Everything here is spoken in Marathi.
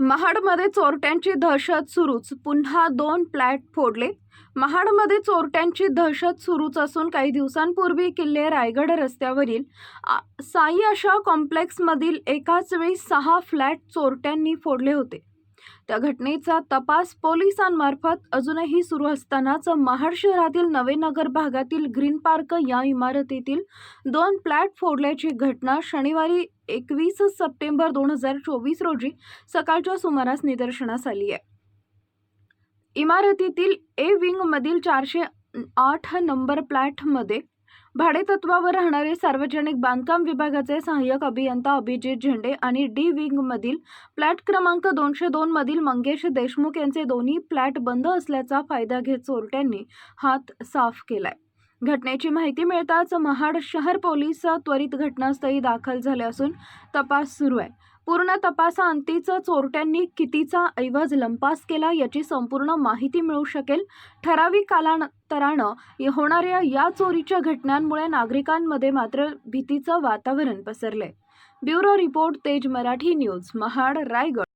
महाडमध्ये चोरट्यांची दहशत सुरूच. पुन्हा दोन फ्लॅट फोडले. महाडमध्ये चोरट्यांची दहशत सुरूच असून काही दिवसांपूर्वी किल्ले रायगड रस्त्यावरील साई आशा कॉम्प्लेक्समधील एकाच वेळी सहा फ्लॅट चोरट्यांनी फोडले होते. त्या घटनेचा तपास पोलिसांमार्फत अजूनही सुरू असतानाच महाड शहरातील नवेनगर भागातील ग्रीन पार्क या इमारतीतील दोन फ्लॅट फोडल्याची घटना शनिवारी एकवीस सप्टेंबर दोन हजार चोवीस रोजी सकाळच्या सुमारास निदर्शनास आली आहे. इमारतीतील ए विंग मधील चारशे आठ नंबर फ्लॅटमध्ये भाडेतत्वावर राहणारे सार्वजनिक बांधकाम विभागाचे सहाय्यक अभियंता अभिजित झेंडे आणि डी विंग मधील फ्लॅट क्रमांक दोनशे दोन मधील मंगेश देशमुख यांचे दोन्ही फ्लॅट बंद असल्याचा फायदा घेत चोरट्यांनी हात साफ केलाय. घटनेची माहिती मिळताच महाड शहर पोलीस त्वरित घटनास्थळी दाखल झाले असून तपास सुरू आहे. पूर्ण तपासाअंतीच चोरट्यांनी कितीचा ऐवज लंपास केला याची संपूर्ण माहिती मिळू शकेल. ठराविक कालांतरानं होणाऱ्या या चोरीच्या घटनांमुळे नागरिकांमध्ये मात्र भीतीचं वातावरण पसरले ब्युरो रिपोर्ट तेज मराठी न्यूज महाड रायगड.